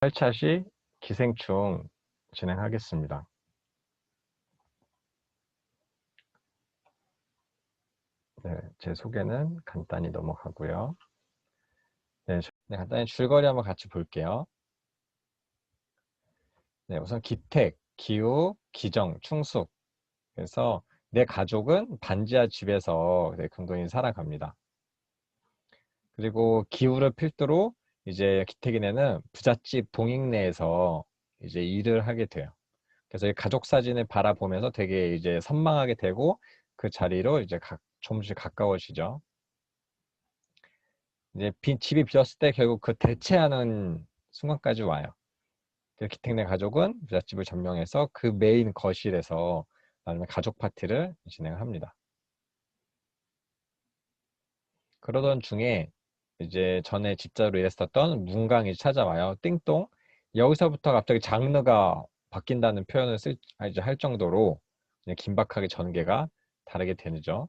팔차시 기생충 진행하겠습니다. 네, 제 소개는 간단히 넘어가고요. 네, 저- 네, 간단히 줄거리 한번 같이 볼게요. 네, 우선 기택, 기후, 기정, 충숙. 그래서 내 가족은 반지하 집에서 네, 근근히 살아갑니다. 그리고 기후를 필두로 이제 기택이네는 부잣집 동익내에서 이제 일을 하게 돼요. 그래서 이 가족 사진을 바라보면서 되게 이제 선망하게 되고 그 자리로 이제 가, 조금씩 가까워지죠. 이제 빈, 집이 비었을 때 결국 그 대체하는 순간까지 와요. 그래서 기택내 가족은 부잣집을 점령해서 그 메인 거실에서 나름의 가족 파티를 진행합니다. 그러던 중에 이제 전에 집자로 일했었던 문강이 찾아와요. 띵동. 여기서부터 갑자기 장르가 바뀐다는 표현을 쓸, 아, 이제 할 정도로 긴박하게 전개가 다르게 되죠.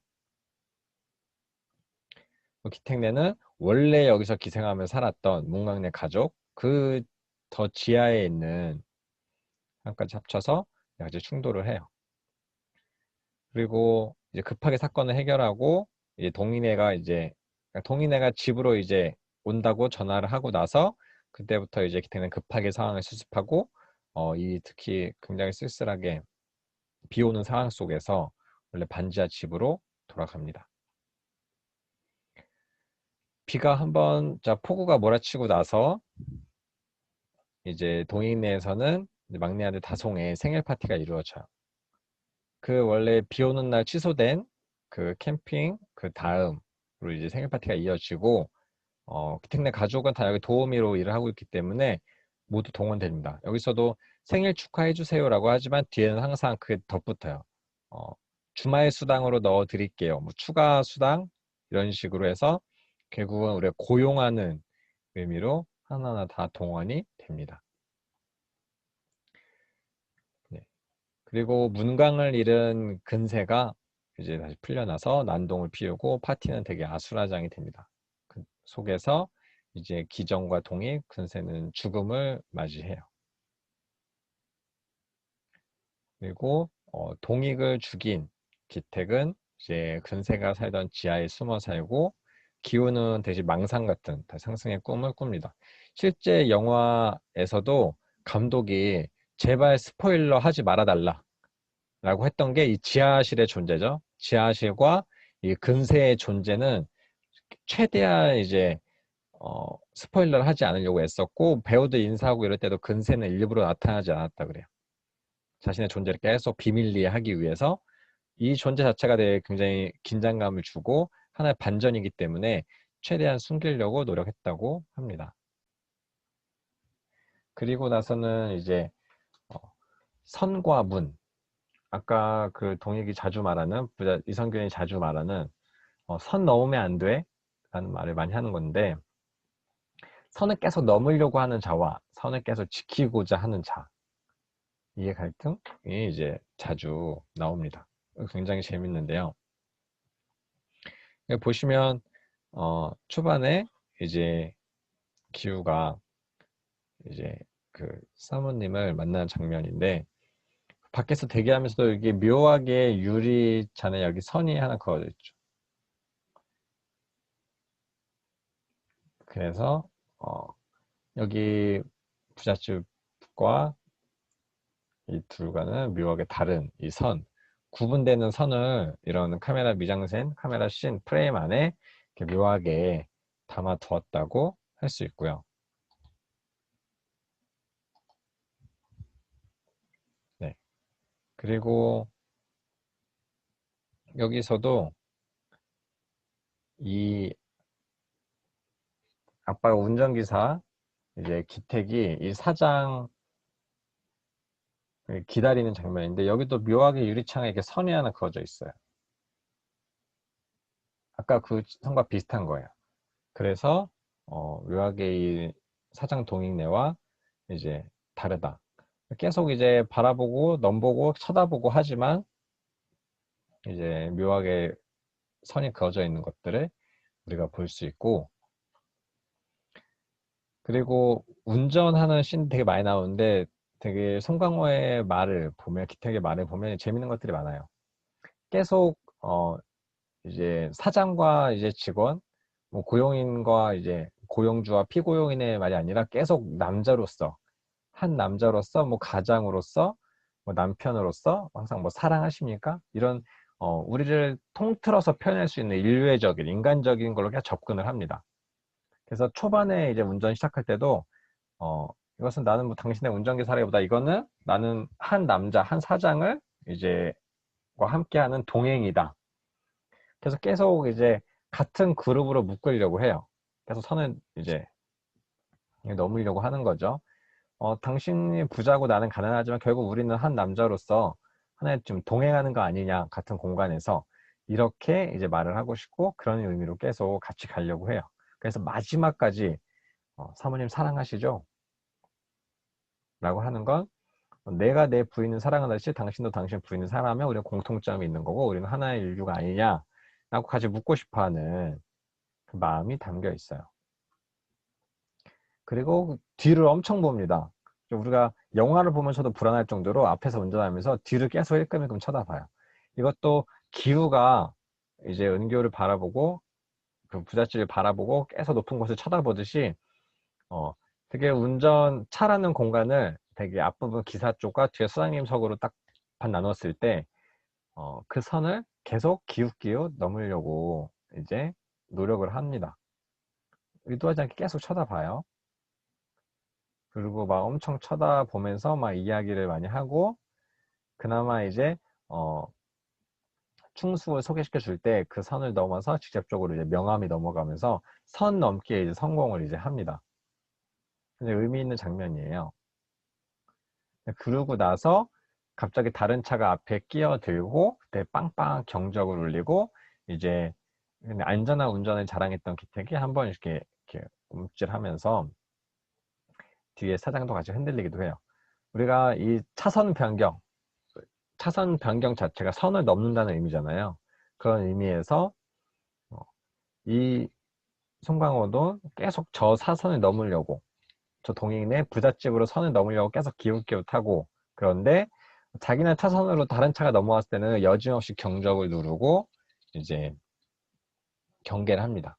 그 기택내는 원래 여기서 기생하며 살았던 문강내 가족 그 더 지하에 있는 한까지 합쳐서 충돌을 해요. 그리고 이제 급하게 사건을 해결하고 이제 동인애가 이제 그러니까 동인애가 집으로 이제 온다고 전화를 하고 나서 그때부터 이제 기택은 급하게 상황을 수습하고 어, 이 특히 굉장히 쓸쓸하게 비 오는 상황 속에서 원래 반지하 집으로 돌아갑니다. 비가 한번 자 폭우가 몰아치고 나서 이제 동인내에서는 이제 막내 아들 다송의 생일 파티가 이루어져요. 그 원래 비 오는 날 취소된 그 캠핑 그 다음으로 이제 생일 파티가 이어지고 어, 기택내 가족은 다 여기 도우미로 일을 하고 있기 때문에 모두 동원됩니다. 여기서도 생일 축하해 주세요라고 하지만 뒤에는 항상 그게 덧붙어요. 어, 주말 수당으로 넣어 드릴게요. 뭐 추가 수당 이런 식으로 해서 결국은 우리가 고용하는 의미로 하나하나 다 동원이 됩니다. 그리고 문강을 잃은 근세가 이제 다시 풀려나서 난동을 피우고 파티는 되게 아수라장이 됩니다. 그 속에서 이제 기정과 동이 근세는 죽음을 맞이해요. 그리고 어, 동익을 죽인 기택은 이제 근세가 살던 지하에 숨어 살고 기우는 대신 망상 같은 상승의 꿈을 꿉니다. 실제 영화에서도 감독이 제발 스포일러 하지 말아달라 라고 했던 게 이 지하실의 존재죠. 지하실과 이 근세의 존재는 최대한 이제 어, 스포일러를 하지 않으려고 했었고 배우들 인사하고 이럴 때도 근세는 일부러 나타나지 않았다 그래요. 자신의 존재를 계속 비밀리에 하기 위해서 이 존재 자체가 되게 굉장히 긴장감을 주고 하나의 반전이기 때문에 최대한 숨기려고 노력했다고 합니다. 그리고 나서는 이제 어, 선과 문 아까 그 동익이 자주 말하는 부자 이성균이 자주 말하는 어, 선 넘으면 안 돼 라는 말을 많이 하는 건데 선을 계속 넘으려고 하는 자와 선을 계속 지키고자 하는 자 이해 갈등이 이제 자주 나옵니다. 굉장히 재밌는데요. 보시면 어, 초반에 이제 기우가 이제 그 사모님을 만나는 장면인데 밖에서 대기하면서도 이게 묘하게 유리잔에 여기 선이 하나 그어져 있죠. 그래서 어, 여기 부잣집과 이 둘과는 묘하게 다른 이 선, 구분되는 선을 이런 카메라 미장센, 카메라 씬, 프레임 안에 묘하게 담아 두었다고 할 수 있고요. 그리고 여기서도 이 아빠가 운전기사 이제 기택이 이 사장 기다리는 장면인데 여기도 묘하게 유리창에 이렇게 선이 하나 그어져 있어요. 아까 그 선과 비슷한 거예요. 그래서 어, 묘하게 이 사장 동익내와 이제 다르다. 계속 이제 바라보고 넘보고 쳐다보고 하지만 이제 묘하게 선이 그어져 있는 것들을 우리가 볼 수 있고 그리고 운전하는 씬 되게 많이 나오는데 되게 송강호의 말을 보면 기택의 말을 보면 재밌는 것들이 많아요. 계속 어 이제 사장과 이제 직원, 뭐 고용인과 이제 고용주와 피고용인의 말이 아니라 계속 남자로서 한 남자로서 뭐 가장으로서 뭐 남편으로서 항상 뭐 사랑하십니까? 이런 어 우리를 통틀어서 표현할 수 있는 인류애적인 인간적인 걸로 그냥 접근을 합니다. 그래서 초반에 이제 운전 시작할 때도 어 이것은 나는 뭐 당신의 운전기사라기보다 이거는 나는 한 남자 한 사장을 이제 과 함께하는 동행이다. 그래서 계속 이제 같은 그룹으로 묶으려고 해요. 그래서 선을 이제 넘으려고 하는 거죠. 어, 당신이 부자고 나는 가난하지만 결국 우리는 한 남자로서 하나의 좀 동행하는 거 아니냐 같은 공간에서 이렇게 이제 말을 하고 싶고 그런 의미로 계속 같이 가려고 해요. 그래서 마지막까지 어, 사모님 사랑하시죠? 라고 하는 건 내가 내 부인을 사랑하듯이 당신도 당신 부인을 사랑하면 우리는 공통점이 있는 거고 우리는 하나의 인류가 아니냐 라고 같이 묻고 싶어하는 그 마음이 담겨 있어요. 그리고 뒤를 엄청 봅니다. 우리가 영화를 보면서도 불안할 정도로 앞에서 운전하면서 뒤를 계속 일끔일끔 쳐다봐요. 이것도 기후가 이제 은교를 바라보고 그 부잣집을 바라보고 계속 높은 곳을 쳐다보듯이 어 되게 운전 차라는 공간을 되게 앞부분 기사 쪽과 뒤에 소장님석으로 딱 반 나눴을 때 어, 그 선을 계속 기웃기웃 넘으려고 이제 노력을 합니다. 의도하지 않게 계속 쳐다봐요. 그리고 막 엄청 쳐다보면서 막 이야기를 많이 하고 그나마 이제 어 충수를 소개시켜 줄 때 그 선을 넘어서 직접적으로 이제 명암이 넘어가면서 선 넘기에 이제 성공을 이제 합니다. 근데 의미 있는 장면이에요. 그러고 나서 갑자기 다른 차가 앞에 끼어들고 그때 빵빵 경적을 울리고 이제 안전한 운전을 자랑했던 기택이 한 번 이렇게, 이렇게 움찔하면서 뒤에 사장도 같이 흔들리기도 해요. 우리가 이 차선 변경, 차선 변경 자체가 선을 넘는다는 의미잖아요. 그런 의미에서 어, 이 송강호도 계속 저 사선을 넘으려고 저 동행인의 부잣집으로 선을 넘으려고 계속 기웃기웃하고 그런데 자기네 차선으로 다른 차가 넘어왔을 때는 여지없이 경적을 누르고 이제 경계를 합니다.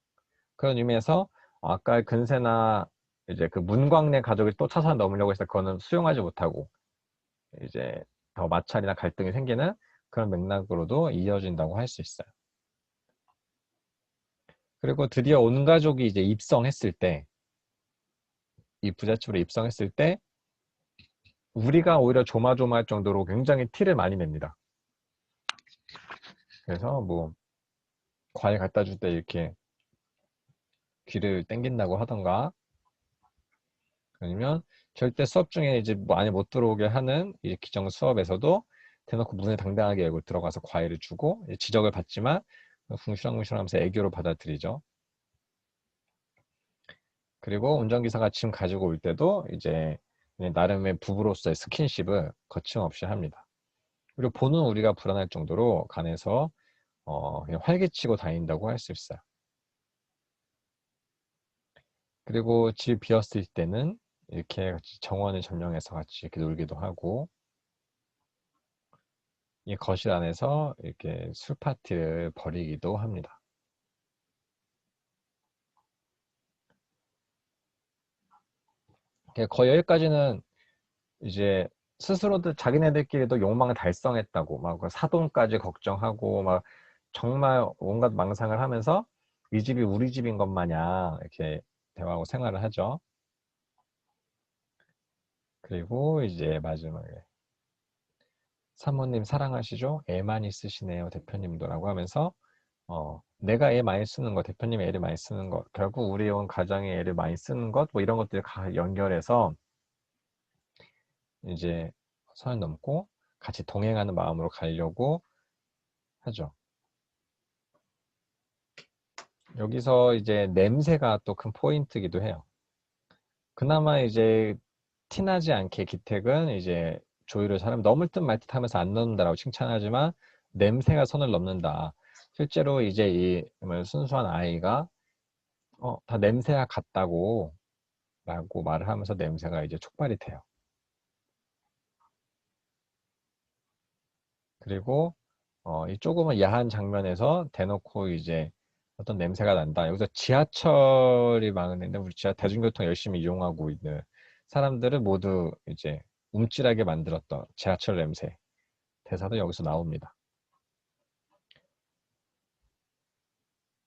그런 의미에서 아까 근세나 이제 그 문광래 가족이 또 차선 넘으려고 해서 그거는 수용하지 못하고 이제 더 마찰이나 갈등이 생기는 그런 맥락으로도 이어진다고 할 수 있어요. 그리고 드디어 온 가족이 이제 입성했을 때, 이 부잣집으로 입성했을 때, 우리가 오히려 조마조마할 정도로 굉장히 티를 많이 냅니다. 그래서 뭐, 과일 갖다 줄 때 이렇게 귀를 땡긴다고 하던가, 아니면 절대 수업 중에 이제 뭐 안에 못 들어오게 하는 이제 기정 수업에서도 대놓고 문을 당당하게 열고 들어가서 과일을 주고 지적을 받지만 궁시렁궁시렁하면서 애교로 받아들이죠. 그리고 운전기사가 짐 가지고 올 때도 이제 나름의 부부로서의 스킨십을 거침없이 합니다. 그리고 보는 우리가 불안할 정도로 간에서 어, 그냥 활기치고 다닌다고 할 수 있어요. 그리고 집 비었을 때는 이렇게 같이 정원을 점령해서 같이 이렇게 놀기도 하고 이 거실 안에서 이렇게 술 파티를 벌이기도 합니다. 거의 여기까지는 이제 스스로도 자기네들끼리도 욕망을 달성했다고 막그 사돈까지 걱정하고 막 정말 온갖 망상을 하면서 이 집이 우리 집인 것 마냥 이렇게 대화하고 생활을 하죠. 그리고 이제 마지막에 사모님 사랑하시죠? 애 많이 쓰시네요 대표님도라고 하면서 어, 내가 애 많이 쓰는 것, 대표님이 애를 많이 쓰는 것, 결국 우리 온 가정이 애를 많이 쓰는 것, 뭐 이런 것들을 다 연결해서 이제 선을 넘고 같이 동행하는 마음으로 가려고 하죠. 여기서 이제 냄새가 또 큰 포인트기도 해요. 그나마 이제 티나지 않게 기택은 이제 조율을 잘하면 넘을 듯 말 듯 하면서 안 넣는다라고 칭찬하지만 냄새가 선을 넘는다. 실제로 이제 이 순수한 아이가 어, 다 냄새가 같다고 라고 말을 하면서 냄새가 이제 촉발이 돼요. 그리고 어, 이 조금은 야한 장면에서 대놓고 이제 어떤 냄새가 난다. 여기서 지하철이 많은데 우리 지하 대중교통 열심히 이용하고 있는 사람들을 모두 이제 움찔하게 만들었던 지하철 냄새 대사도 여기서 나옵니다.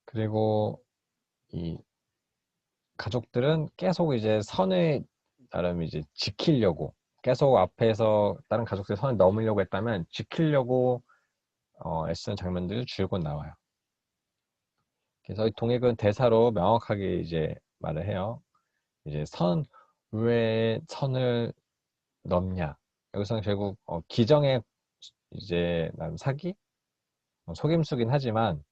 그리고 이 가족들은 계속 이제 선을 나름 이제 지키려고 계속 앞에서 다른 가족들 선을 넘으려고 했다면 지키려고 어, 애쓰는 장면들이 줄곧 나와요. 그래서 이 동액은 대사로 명확하게 이제 말을 해요. 이제 선, 왜 선을 넘냐. 여기서는 결국 어, 기정의 이제 난 사기? 어, 속임수긴 하지만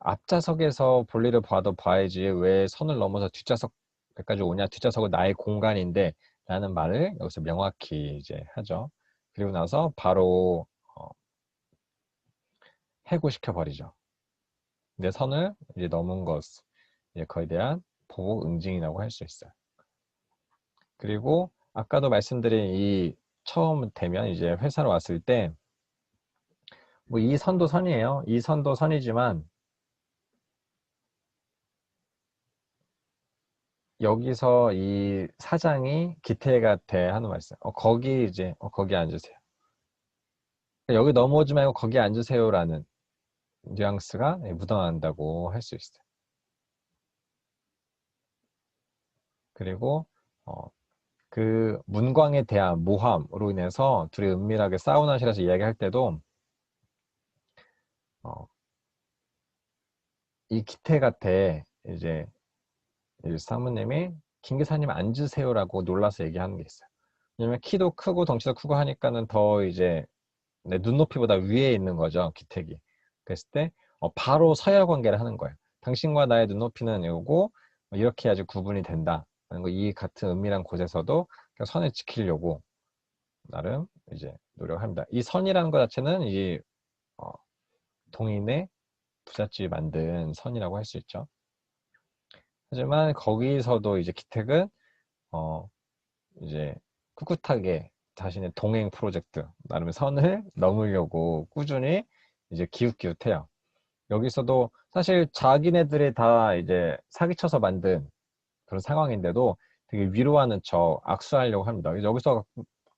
앞좌석에서 볼일을 봐도 봐야지 왜 선을 넘어서 뒷좌석까지 오냐 뒷좌석은 나의 공간인데 라는 말을 여기서 명확히 이제 하죠 그리고 나서 바로 어, 해고시켜 버리죠 내 선을 이제 넘은 것 이제 거에 대한 보복 응징이라고 할 수 있어요 그리고 아까도 말씀드린 이 처음 되면 이제 회사로 왔을 때 뭐 이 선도 선이에요 이 선도 선이지만 여기서 이 사장이 기태가 돼 하는 말씀. 어, 거기 이제 어, 거기 앉으세요. 여기 넘어오지 말고 거기 앉으세요라는 뉘앙스가 묻어난다고 할 수 있어요. 그리고 어, 그 문광에 대한 모함으로 인해서 둘이 은밀하게 사우나실에서 이야기할 때도 어, 이 기태 같아 이제 사모님이 김 기사님 앉으세요라고 놀라서 얘기하는 게 있어요. 왜냐면 키도 크고 덩치도 크고 하니까는 더 이제 내 눈높이보다 위에 있는 거죠 기택이. 그랬을 때 어, 바로 서열 관계를 하는 거예요. 당신과 나의 눈높이는 이거고 이렇게 해야지 구분이 된다. 이 같은 은밀한 곳에서도 선을 지키려고 나름 이제 노력합니다. 이 선이라는 것 자체는 이 어, 동인의 부잣집이 만든 선이라고 할 수 있죠. 하지만 거기서도 이제 기택은 어 이제 꿋꿋하게 자신의 동행 프로젝트 나름의 선을 넘으려고 꾸준히 이제 기웃기웃해요. 여기서도 사실 자기네들이 다 이제 사기쳐서 만든 그런 상황인데도 되게 위로하는 척 악수하려고 합니다. 여기서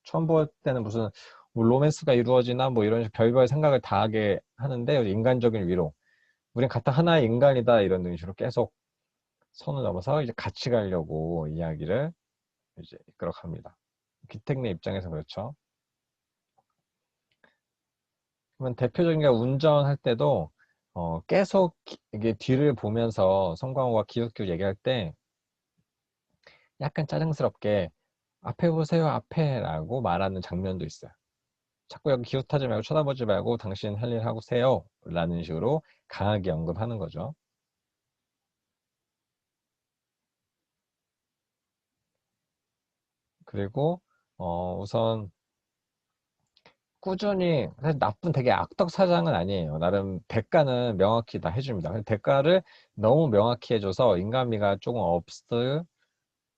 처음 볼 때는 무슨 뭐 로맨스가 이루어지나 뭐 이런 별별 생각을 다 하게 하는데 인간적인 위로 우린 같은 하나의 인간이다 이런 식으로 계속 선을 넘어서 이제 같이 가려고 이야기를 이제 이끌어 갑니다. 기택내 입장에서 그렇죠. 그러면 대표적인 게 운전할 때도 어, 계속 이게 뒤를 보면서 성광호가 기웃기웃 얘기할 때 약간 짜증스럽게 앞에 보세요 앞에 라고 말하는 장면도 있어요. 자꾸 여기 기웃하지 말고 쳐다보지 말고 당신 할 일 하고 세요 라는 식으로 강하게 언급하는 거죠. 그리고 어, 우선 꾸준히 사실 나쁜 되게 악덕 사장은 아니에요. 나름 대가는 명확히 다 해줍니다. 대가를 너무 명확히 해줘서 인간미가 조금 없을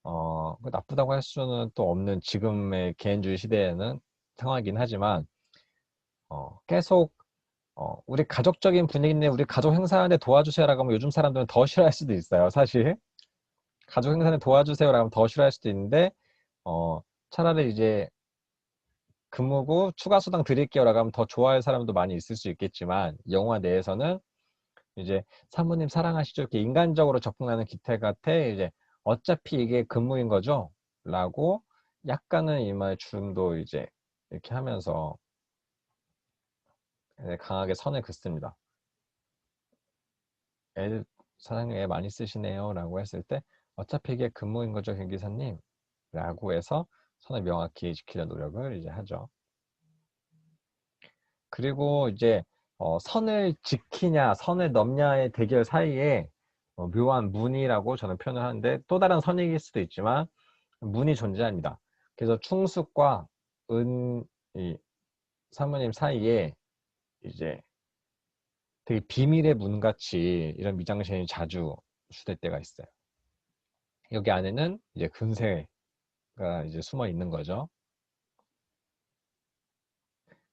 어, 그 나쁘다고 할 수는 또 없는 지금의 개인주의 시대에는 상황이긴 하지만 어, 계속 어, 우리 가족적인 분위기인데 우리 가족 행사하는데 도와주세요라고 하면 요즘 사람들은 더 싫어할 수도 있어요. 사실 가족 행사에 도와주세요라고 하면 더 싫어할 수도 있는데 어, 차라리 이제 근무고 추가 수당 드릴게요라고 하면 더 좋아할 사람도 많이 있을 수 있겠지만 영화 내에서는 이제 사모님 사랑하시죠 이렇게 인간적으로 접근하는 기태 같아 이제 어차피 이게 근무인 거죠? 라고 약간은 이마에 주름도 이제 이렇게 하면서 강하게 선을 긋습니다 애 사장님 애 많이 쓰시네요. 라고 했을 때 어차피 이게 근무인 거죠 경기사님? 라고 해서 선을 명확히 지키려 노력을 이제 하죠. 그리고 이제 어, 선을 지키냐 선을 넘냐의 대결 사이에 어, 묘한 문이라고 저는 표현을 하는데 또 다른 선익일 수도 있지만 문이 존재합니다. 그래서 충숙과 은, 이 사모님 사이에 이제 되게 비밀의 문같이 이런 미장센이 자주 수될 때가 있어요. 여기 안에는 이제 근세가 이제 숨어 있는 거죠.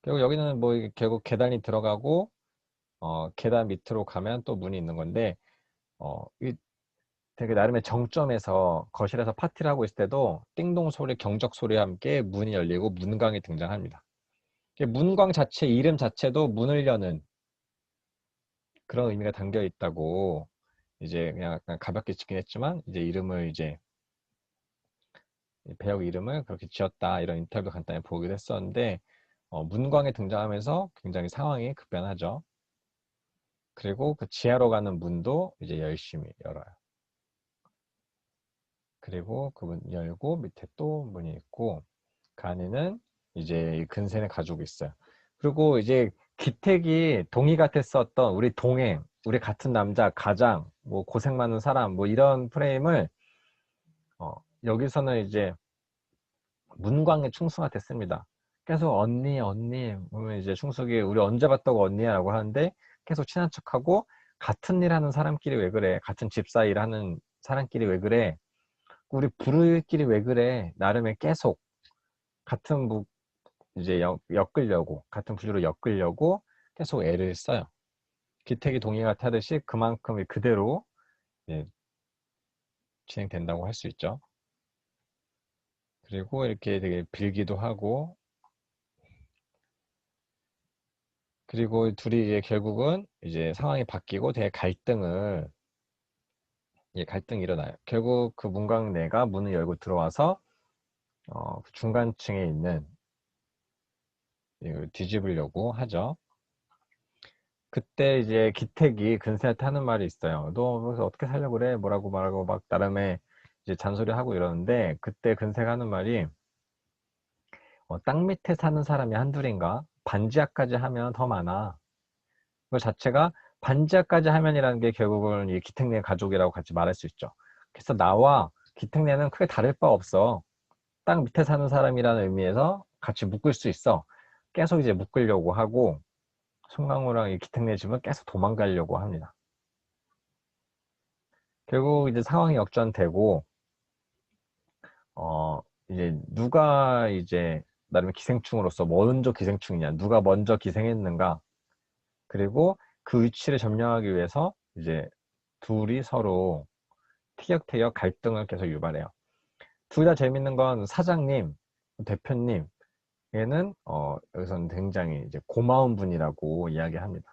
결국 여기는 뭐 결국 계단이 들어가고 어, 계단 밑으로 가면 또 문이 있는 건데 어, 이 되게 나름의 정점에서 거실에서 파티를 하고 있을 때도 띵동 소리, 경적 소리와 함께 문이 열리고 문광이 등장합니다. 문광 자체 이름 자체도 문을 여는 그런 의미가 담겨 있다고 이제 그냥 약간 가볍게 짓긴 했지만 이제 이름을 이제 배역 이름을 그렇게 지었다 이런 인터뷰 간단히 보기도 했었는데 어, 문광이 등장하면서 굉장히 상황이 급변하죠. 그리고 그 지하로 가는 문도 이제 열심히 열어요. 그리고 그 문 열고 밑에 또 문이 있고 그 안에는 이제 이 근세를 가지고 있어요. 그리고 이제 기택이 동의 같았었던 우리 동행, 우리 같은 남자, 가장, 뭐 고생 많은 사람, 뭐 이런 프레임을 어, 여기서는 이제 문광의 충수가 됐습니다. 계속 언니, 언니, 보면 이제 충숙이 우리 언제 봤다고 언니야라고 하는데 계속 친한 척하고 같은 일 하는 사람끼리 왜 그래? 같은 집사 일 하는 사람끼리 왜 그래? 우리 부르끼리 왜 그래? 나름의 계속 같은 부 이제 엮, 엮으려고 같은 구조로 엮으려고 계속 애를 써요. 기택이 동의가 타듯이 그만큼 그대로 예, 진행된다고 할 수 있죠. 그리고 이렇게 되게 빌기도 하고 그리고 둘이 이제 결국은 이제 상황이 바뀌고 되게 갈등을 예, 갈등이 일어나요. 결국 그 문광 내가 문을 열고 들어와서 어, 그 중간층에 있는 뒤집으려고 하죠. 그때 이제 기택이 근세한테 하는 말이 있어요. 너 어떻게 살려고 그래? 뭐라고 말하고 막 나름의 이제 잔소리하고 이러는데 그때 근세가 하는 말이 어, 땅 밑에 사는 사람이 한둘인가? 반지하까지 하면 더 많아. 그 자체가 반지하까지 하면이라는 게 결국은 이 기택내 가족이라고 같이 말할 수 있죠. 그래서 나와 기택내는 크게 다를 바 없어. 땅 밑에 사는 사람이라는 의미에서 같이 묶을 수 있어. 계속 이제 묶으려고 하고 송강호랑 이 기택내 집은 계속 도망가려고 합니다. 결국 이제 상황이 역전되고 어 이제 누가 이제 나름의 기생충으로서 먼저 기생충이냐 누가 먼저 기생했는가 그리고 그 위치를 점령하기 위해서 이제 둘이 서로 티격태격 갈등을 계속 유발해요. 둘 다 재밌는 건 사장님, 대표님 얘는 어, 여기서는 굉장히 이제 고마운 분이라고 이야기합니다.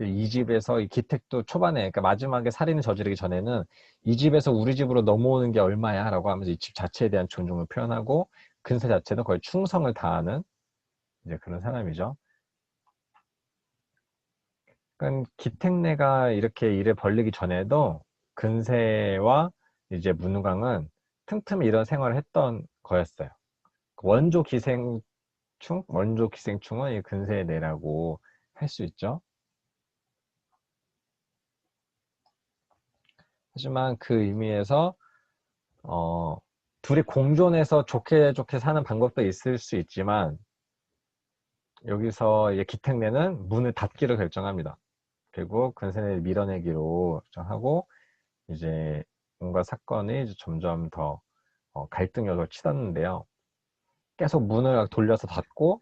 이 집에서 이 기택도 초반에 그러니까 마지막에 살인을 저지르기 전에는 이 집에서 우리 집으로 넘어오는 게 얼마야 라고 하면서 이 집 자체에 대한 존중을 표현하고 근세 자체는 거의 충성을 다하는 이제 그런 사람이죠. 그러니까 기택내가 이렇게 일을 벌리기 전에도 근세와 이제 문우강은 틈틈이 이런 생활을 했던 거였어요. 원조 기생충, 원조 기생충은 이 근세의 내라고 할 수 있죠. 하지만 그 의미에서 어, 둘이 공존해서 좋게 좋게 사는 방법도 있을 수 있지만 여기서 기택내는 문을 닫기로 결정합니다. 결국 근세를 밀어내기로 결정하고 이제 뭔가 사건이 이제 점점 더 어, 갈등 요소를 치닫는데요. 계속 문을 돌려서 닫고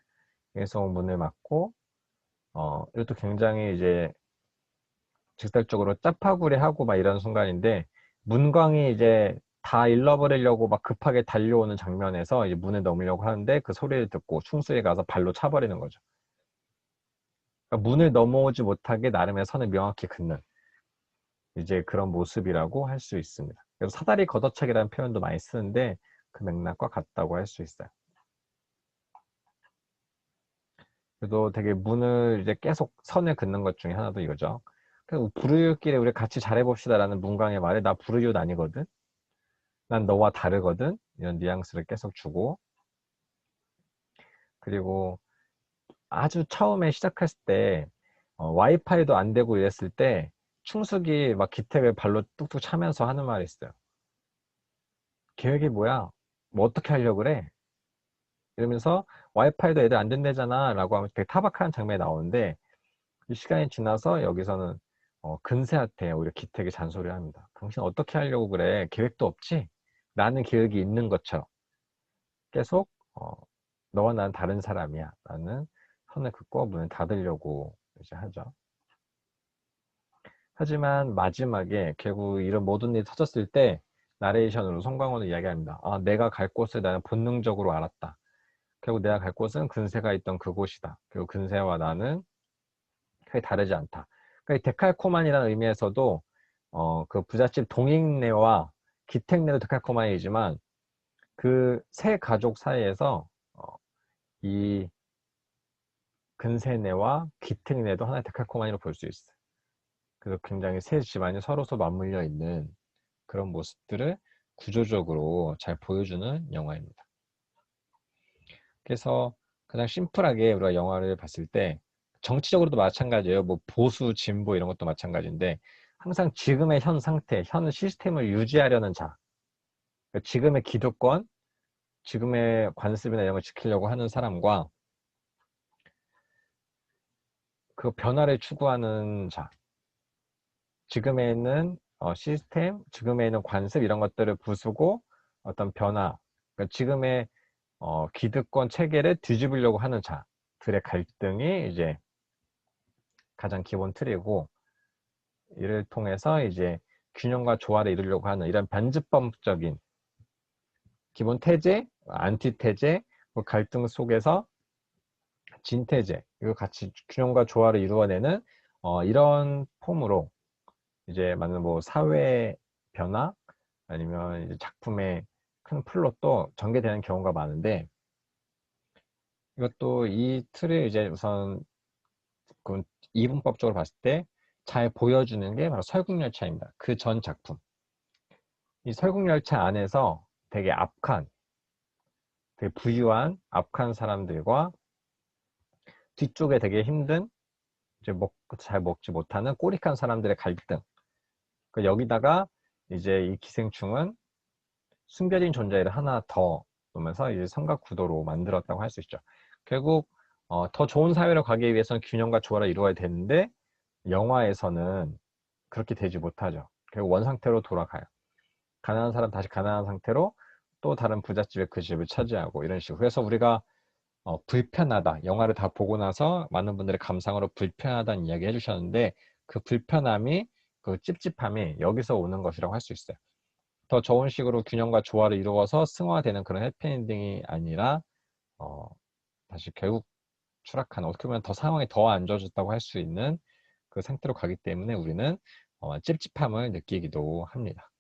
계속 문을 막고 어, 이것도 굉장히 이제 직설적으로 짜파구리하고 막 이런 순간인데 문광이 이제 다 잃어버리려고 막 급하게 달려오는 장면에서 이제 문을 넘으려고 하는데 그 소리를 듣고 충수에 가서 발로 차버리는 거죠. 그러니까 문을 넘어오지 못하게 나름의 선을 명확히 긋는 이제 그런 모습이라고 할 수 있습니다. 그래서 사다리 걷어차기라는 표현도 많이 쓰는데 그 맥락과 같다고 할 수 있어요. 그래도 되게 문을 이제 계속 선을 긋는 것 중에 하나도 이거죠. 부르유끼리 우리 같이 잘해봅시다라는 문광의 말에 나 부르유는 아니거든. 난 너와 다르거든. 이런 뉘앙스를 계속 주고 그리고 아주 처음에 시작했을 때 어, 와이파이도 안 되고 이랬을 때 충숙이 막 기택을 발로 뚝뚝 차면서 하는 말이 있어요. 계획이 뭐야? 뭐 어떻게 하려고 그래? 이러면서 와이파이도 애들 안 된대잖아 라고 하면 되게 타박하는 장면이 나오는데 이 시간이 지나서 여기서는 어, 근세한테 오히려 기택이 잔소리를 합니다. 당신 어떻게 하려고 그래? 계획도 없지? 나는 계획이 있는 것처럼 계속 어, 너와 난 다른 사람이야 라는 선을 긋고 문을 닫으려고 이제 하죠. 하지만 마지막에 결국 이런 모든 일이 터졌을 때 나레이션으로 송광호는 이야기합니다. 아, 내가 갈 곳을 나는 본능적으로 알았다. 결국 내가 갈 곳은 근세가 있던 그곳이다. 그리고 근세와 나는 크게 다르지 않다. 그러니까 데칼코만이라는 의미에서도 어, 그 부잣집 동익내와 기택내도 데칼코만이지만 그 세 가족 사이에서 어, 이 근세내와 기택내도 하나의 데칼코만이로 볼 수 있어요. 그래서 굉장히 세 집안이 서로서 맞물려 있는 그런 모습들을 구조적으로 잘 보여주는 영화입니다. 그래서 가장 심플하게 우리가 영화를 봤을 때 정치적으로도 마찬가지예요. 뭐 보수, 진보 이런 것도 마찬가지인데 항상 지금의 현 상태, 현 시스템을 유지하려는 자, 그러니까 지금의 기득권, 지금의 관습이나 이런 걸 지키려고 하는 사람과 그 변화를 추구하는 자, 지금에 있는 어, 시스템, 지금에 있는 관습 이런 것들을 부수고 어떤 변화, 그러니까 지금의 어, 기득권 체계를 뒤집으려고 하는 자들의 갈등이 이제 가장 기본 틀이고 이를 통해서 이제 균형과 조화를 이루려고 하는 이런 변집법적인 기본 태제, 안티태제, 그 갈등 속에서 진태제, 이거 같이 균형과 조화를 이루어내는 어, 이런 폼으로 이제 맞는 뭐 사회 변화 아니면 이제 작품의 큰 플롯도 전개되는 경우가 많은데 이것도 이 틀을 이제 우선 그 이분법적으로 봤을 때 잘 보여주는 게 바로 설국열차입니다. 그 전 작품. 이 설국열차 안에서 되게 악한, 되게 부유한 악한 사람들과 뒤쪽에 되게 힘든 이제 먹, 잘 먹지 못하는 꼬릭한 사람들의 갈등. 그 여기다가 이제 이 기생충은 숨겨진 존재를 하나 더 놓으면서 이제 삼각 구도로 만들었다고 할 수 있죠. 결국 어, 더 좋은 사회로 가기 위해서는 균형과 조화를 이루어야 되는데 영화에서는 그렇게 되지 못하죠. 결국 원 상태로 돌아가요. 가난한 사람 다시 가난한 상태로 또 다른 부잣집의 그 집을 차지하고 이런 식으로. 그래서 우리가 어, 불편하다. 영화를 다 보고 나서 많은 분들의 감상으로 불편하다는 이야기 해주셨는데 그 불편함이 그 찝찝함이 여기서 오는 것이라고 할 수 있어요. 더 좋은 식으로 균형과 조화를 이루어서 승화되는 그런 해피엔딩이 아니라 어, 다시 결국 추락한 어떻게 보면 더 상황이 더 안 좋아졌다고 할 수 있는 그 상태로 가기 때문에 우리는 어, 찝찝함을 느끼기도 합니다.